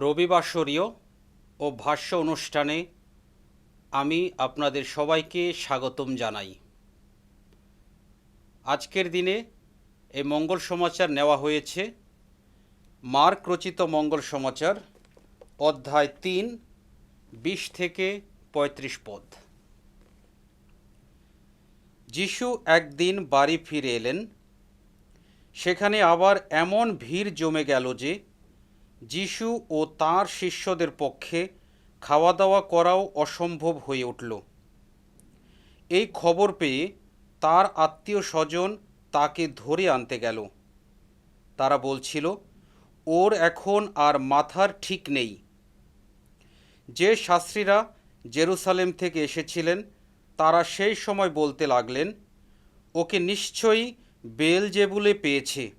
রবিবাসরীয় ও ভাষ্য অনুষ্ঠানে আমি আপনাদের সবাইকে স্বাগতম জানাই। আজকের দিনে এই মঙ্গল সমাচার নেওয়া হয়েছে। মার্ক রচিত মঙ্গল সমাচার, অধ্যায় তিন, বিশ থেকে পঁয়ত্রিশ পদ। যিশু একদিন বাড়ি ফিরে এলেন। সেখানে আবার এমন ভিড় জমে গেল যে যিশু ও তাঁর শিষ্যদের পক্ষে খাওয়া দাওয়া করাও অসম্ভব হয়ে উঠল। এই খবর পেয়ে তার আত্মীয় স্বজন তাকে ধরে আনতে গেল। তারা বলছিল, ওর এখন আর মাথার ঠিক নেই। যে শাস্ত্রীরা জেরুসালেম থেকে এসেছিলেন, তারা সেই সময় বলতে লাগলেন, ওকে নিশ্চয়ই বেলজেবুলে পেয়েছে।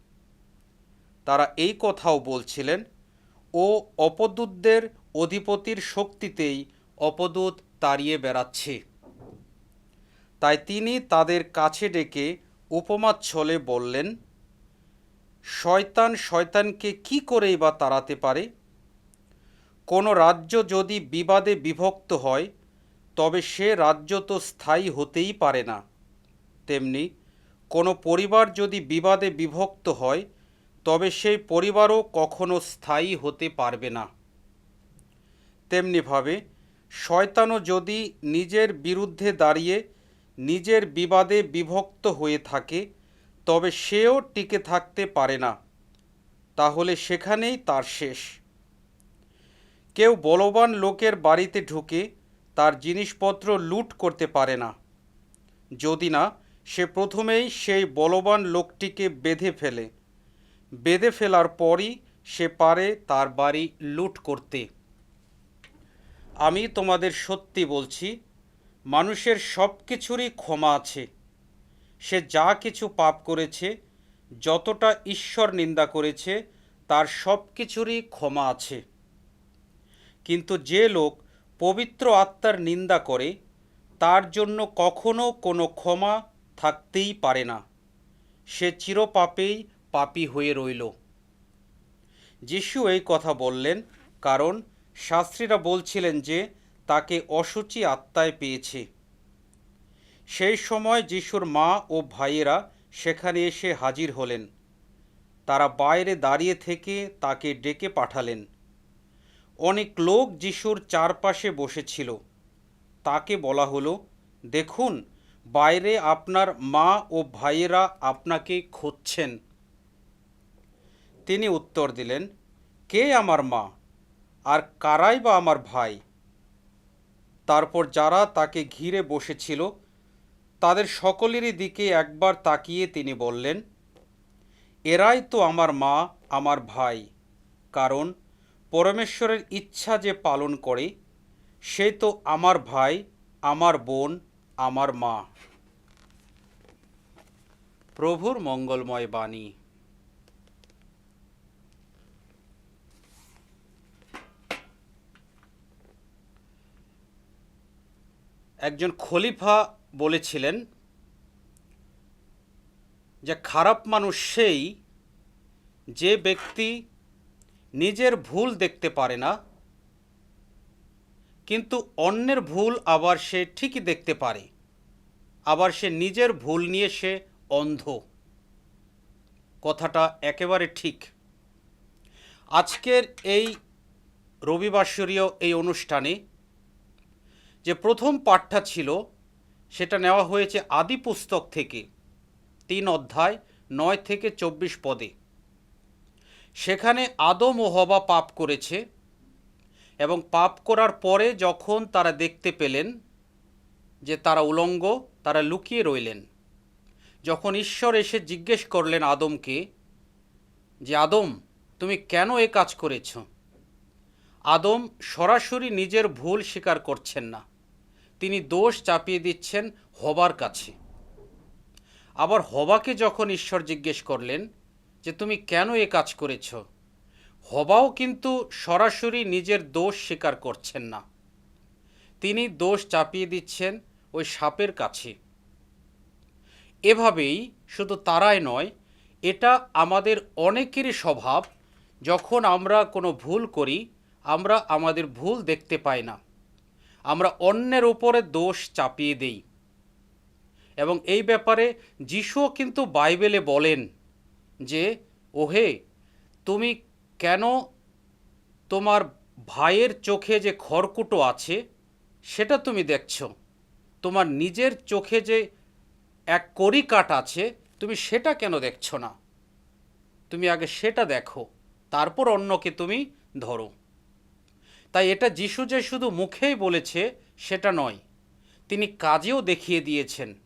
তারা এই কথাও বলছিলেন ও অপদূতদের অধিপতির শক্তিতেই অপদূত তাড়িয়ে বেড়াচ্ছে। তাই তিনি তাদের কাছে ডেকে উপমা ছলে বললেন, শয়তান শয়তানকে কি করেই বা তাড়াতে পারে? কোনো রাজ্য যদি বিবাদে বিভক্ত হয়, তবে সে রাজ্য তো স্থায়ী হতেই পারে না। তেমনি কোনো পরিবার যদি বিবাদে বিভক্ত হয় তবে সেই পরিবারও কখনো স্থায়ী হতে পারবে না। তেমনিভাবে, শয়তানও যদি নিজের বিরুদ্ধে দাঁড়িয়ে নিজের বিবাদে বিভক্ত হয়ে থাকে, তবে সেও টিকে থাকতে পারে না। তাহলে সেখানেই তার শেষ। কেউ বলবান লোকের বাড়িতে ঢুকে তার জিনিসপত্র লুট করতে পারে না। যদি না, সে প্রথমেই সেই বলবান লোকটিকে বেঁধে ফেলে। বেঁধে ফেলার পরই সে পারে তার বাড়ি লুট করতে। আমি তোমাদের সত্যি বলছি, মানুষের সব কিছুরই ক্ষমা আছে। সে যা কিছু পাপ করেছে, যতটা ঈশ্বর নিন্দা করেছে, তার সব কিছুরই ক্ষমা আছে। কিন্তু যে লোক পবিত্র আত্মার নিন্দা করে, তার জন্য কখনো কোনো ক্ষমা থাকতেই পারে না। সে চিরপাপেই পাপী হয়ে রইল। যিশু এই কথা বললেন, কারণ শাস্ত্রীরা বলছিলেন যে, তাকে অসুচি আত্মায় পেয়েছে। সেই সময় যিশুর মা ও ভাইয়েরা সেখানে এসে হাজির হলেন। তারা বাইরে দাঁড়িয়ে থেকে তাকে ডেকে পাঠালেন। অনেক লোক যিশুর চারপাশে বসেছিল। তাকে বলা হলো, দেখুন, বাইরে আপনার মা ও ভাইয়েরা আপনাকে খুঁজছেন। তিনি উত্তর দিলেন, কে আমার মা? আর কারাই বা আমার ভাই? তারপর যারা তাকে ঘিরে বসেছিল, তাদের সকলেরই দিকে একবার তাকিয়ে তিনি বললেন, এরাই তো আমার মা, আমার ভাই। কারণ পরমেশ্বরের ইচ্ছা যে পালন করে, সে তো আমার ভাই, আমার বোন, আমার মা। প্রভুর মঙ্গলময় বাণী। একজন খলিফা বলেছিলেন যে, খারাপ মানুষ সেই যে ব্যক্তি নিজের ভুল দেখতে পারে না, কিন্তু অন্যের ভুল আবার সে ঠিকই দেখতে পারে। আবার সে নিজের ভুল নিয়ে সে অন্ধ। কথাটা একেবারে ঠিক। আজকের এই রবিবাসরীয় এই অনুষ্ঠানে যে প্রথম পাঠটা ছিল, সেটা নেওয়া হয়েছে আদি পুস্তক থেকে, তিন অধ্যায়, নয় থেকে চব্বিশ পদে। সেখানে আদম ও হবা পাপ করেছে এবং পাপ করার পরে যখন তারা দেখতে পেলেন যে তারা উলঙ্গ, তারা লুকিয়ে রইলেন, যখন ঈশ্বর এসে জিজ্ঞেস করলেন আদমকে যে, আদম, তুমি কেন এ কাজ করেছ? আদম সরাসরি নিজের ভুল স্বীকার করছেন না। তিনি দোষ চাপিয়ে দিচ্ছেন হবার কাছে। আবার হবাকে যখন ঈশ্বর জিজ্ঞেস করলেন যে, তুমি কেন এ কাজ করেছ? হবাও কিন্তু সরাসরি নিজের দোষ স্বীকার করছেন না। তিনি দোষ চাপিয়ে দিচ্ছেন ওই সাপের কাছে। এভাবেই শুধু তারাই নয়, এটা আমাদের অনেকেরই স্বভাব, যখন আমরা কোনো ভুল করি, আমরা আমাদের ভুল দেখতে পাই না। আমরা অন্যের উপরে দোষ চাপিয়ে দেই। এবং এই ব্যাপারে যিশুও কিন্তু বাইবেলে বলেন যে, ওহে, তুমি কেন তোমার ভাইয়ের চোখে যে খড়কুটো আছে, সেটা তুমি দেখছ। তোমার নিজের চোখে যে এক কড়ি কাঠ আছে, তুমি সেটা কেন দেখছ না? তুমি আগে সেটা দেখো, তারপর অন্যকে তুমি ধরো। তাই এটা যিশু যে শুধু মুখেই বলেছে, সেটা নয়, তিনি কাজেও দেখিয়ে দিয়েছেন।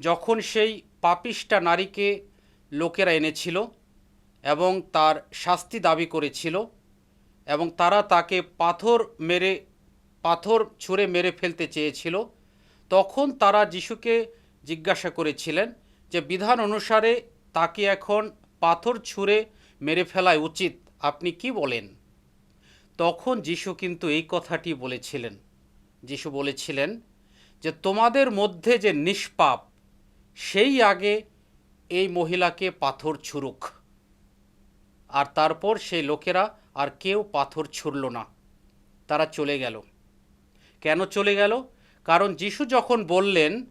যখন সেই পাপিষ্টা নারীকে লোকেরা এনেছিল এবং তার শাস্তি দাবি করেছিল এবং তারা তাকে পাথর মেরে, পাথর ছুঁড়ে মেরে ফেলতে চেয়েছিল, তখন তারা যিশুকে জিজ্ঞাসা করেছিলেন যে, বিধান অনুসারে তাকে এখন পাথর ছুঁড়ে মেরে ফেলাই উচিত, আপনি কি বলেন? তখন যিশু কিন্তু এই কথাটি বলেছিলেন। যিশু বলেছিলেন যে, তোমাদের মধ্যে যে নিষ্পাপ, সেই আগে এই মহিলাকে পাথর ছুড়ুক। আর তারপর সেই লোকেরা আর কেউ পাথর ছুড়ল না। তারা চলে গেল। কেন চলে গেল? কারণ যিশু যখন বললেন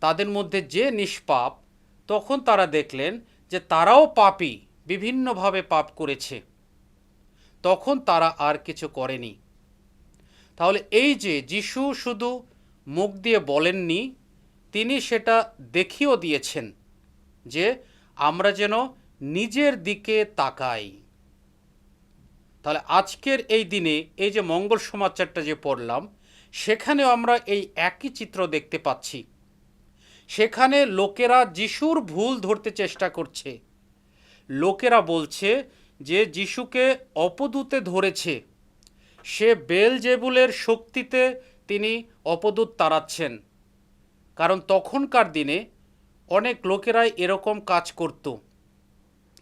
তাদের মধ্যে যে নিষ্পাপ, তখন তারা দেখলেন যে তারাও পাপী, বিভিন্নভাবে পাপ করেছে। তখন তারা আর কিছু করেনি। তাহলে এই যে যিশু শুধু মুখ দিয়ে বলেননি, তিনি সেটা দেখিয়েও দিয়েছেন যে আমরা যেন নিজের দিকে তাকাই। তাহলে আজকের এই দিনে এই যে মঙ্গল সমাচারটা যে পড়লাম, সেখানেও আমরা এই একই চিত্র দেখতে পাচ্ছি। সেখানে লোকেরা যিশুর ভুল ধরতে চেষ্টা করছে। লোকেরা বলছে যে যিশুকে অপদূতে ধরেছে, সে বেল জেবুলের শক্তিতে তিনি অপদূত তাড়াচ্ছেন। কারণ তখনকার দিনে অনেক লোকেরাই এরকম কাজ করত।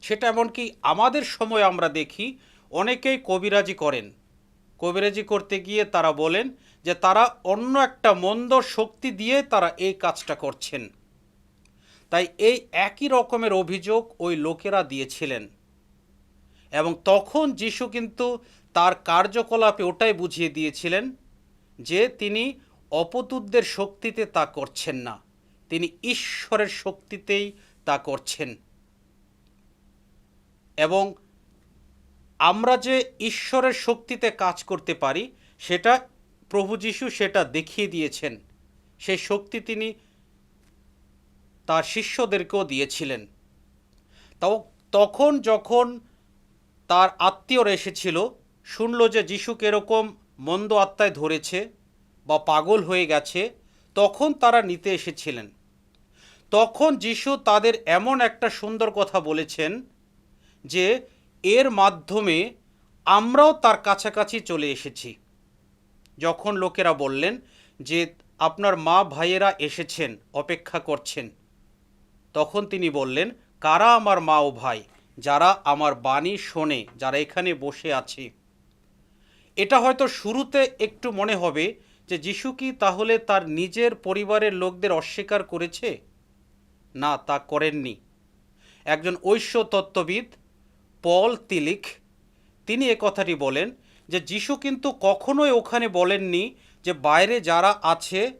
সেটা এমনকি আমাদের সময় আমরা দেখি, অনেকেই কবিরাজি করেন। কবিরাজি করতে গিয়ে তারা বলেন যে তারা অন্য একটা মন্দ শক্তি দিয়ে তারা এই কাজটা করছেন। তাই এই একই রকমের অভিযোগ ওই লোকেরা দিয়েছিলেন। এবং তখন যিশু কিন্তু তার কার্যকলাপে ওটাই বুঝিয়ে দিয়েছিলেন যে তিনি অপতুতদের শক্তিতে তা করছেন না। তিনি ঈশ্বরের শক্তিতেই তা করছেন। এবং আমরা যে ঈশ্বরের শক্তিতে কাজ করতে পারি, সেটা প্রভু যিশু সেটা দেখিয়ে দিয়েছেন। সেই শক্তি তিনি তার শিষ্যদেরকেও দিয়েছিলেন। তখন যখন তার আত্মীয়রা এসেছিল, শুনল যে যিশুকে এরকম মন্দ আত্মায় ধরেছে বা পাগল হয়ে গেছে, তখন তারা নিতে এসেছিলেন। তখন যিশু তাদের এমন একটা সুন্দর কথা বলেছেন যে, এর মাধ্যমে আমরাও তার কাছাকাছি চলে এসেছি। যখন লোকেরা বললেন যে, আপনার মা ভাইয়েরা এসেছেন, অপেক্ষা করছেন। তখন তিনি বললেন, কারা আমার মা ও ভাই? যারা আমার বাণী শোনে, যারা এখানে বসে আছে। এটা হয়তো শুরুতে একটু মনে হবে যে যিশু কি তাহলে তার নিজের পরিবারের লোকদের অস্বীকার করেছে? না, তা করেননি। একজন ঐশ্য তত্ত্ববিদ পল তিলিক তিনি এ কথাটি বলেন যে যিশু কিন্তু কখনোই ওখানে বলেননি যে বাইরে যারা আছে,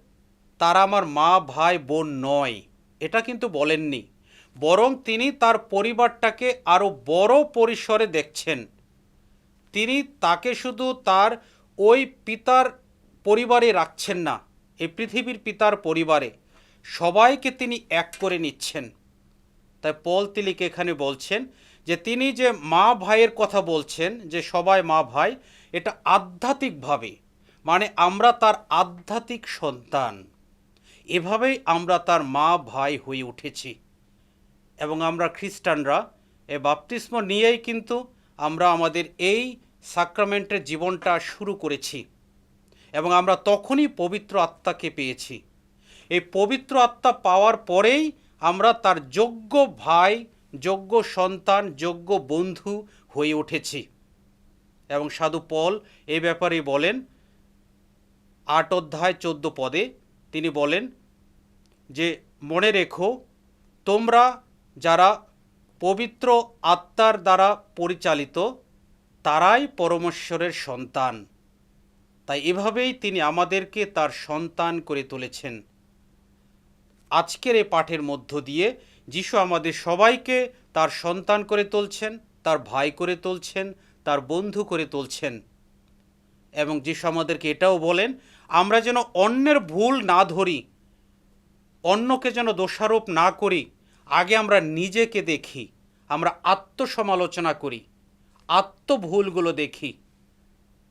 তারা আমার মা, ভাই, বোন নয়। এটা কিন্তু বলেননি। বরং তিনি তার পরিবারটাকে আরও বড় পরিসরে দেখছেন। তিনি তাকে শুধু তার ওই পিতার পরিবারে রাখছেন না, এই পৃথিবীর পিতার পরিবারে। সবাইকে তিনি এক করে নিচ্ছেন। তাই পল তিলিক এখানে বলছেন যে, তিনি যে মা ভাইয়ের কথা বলছেন, যে সবাই মা ভাই, এটা আধ্যাত্মিকভাবে মানে আমরা তার আধ্যাত্মিক সন্তান। এভাবেই আমরা তার মা ভাই হয়ে উঠেছি। এবং আমরা খ্রিস্টানরা এ বাপতিস্ম নিয়েই কিন্তু আমরা আমাদের এই সাক্রামেন্টের জীবনটা শুরু করেছি এবং আমরা তখনই পবিত্র আত্মাকে পেয়েছি। এই পবিত্র আত্মা পাওয়ার পরেই আমরা তার যোগ্য ভাই, যোগ্য সন্তান, যোগ্য বন্ধু হয়ে উঠেছি। এবং সাধু পল এ ব্যাপারে বলেন, আট অধ্যায় চোদ্দ পদে তিনি বলেন যে, মনে রেখো, তোমরা যারা পবিত্র আত্মার দ্বারা পরিচালিত, তারাই পরমেশ্বরের সন্তান। তাই এভাবেই তিনি আমাদেরকে তার সন্তান করে তুলেছেন। আজকের এই পাঠের মধ্য দিয়ে যিশু আমাদের সবাইকে তার সন্তান করে তুলছেন, তার ভাই করে তুলছেন, তার বন্ধু করে তুলছেন। এবং যিশু আমাদেরকে এটাও বলেন, আমরা যেন অন্যের ভুল না ধরি, অন্যকে যেন দোষারোপ না করি আগে আমরা নিজেকে দেখি, আমরা আত্মসমালোচনা করি, আত্মভুলগুলো দেখি।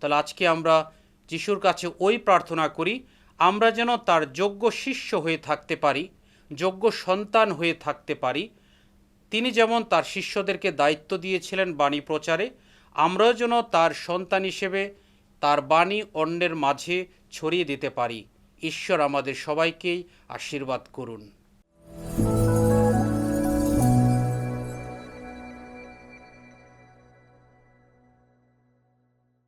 তাহলে আজকে আমরা যিশুর কাছে ওই প্রার্থনা করি, আমরা যেন তার যোগ্য শিষ্য হয়ে থাকতে পারি, যোগ্য সন্তান হয়ে থাকতে পারি। তিনি যেমন তার শিষ্যদেরকে দায়িত্ব দিয়েছিলেন বাণী প্রচারে, আমরাও যেন তার সন্তান হিসেবে তার বাণী অন্যের মাঝে ছড়িয়ে দিতে পারি। ঈশ্বর আমাদের সবাইকেই আশীর্বাদ করুন।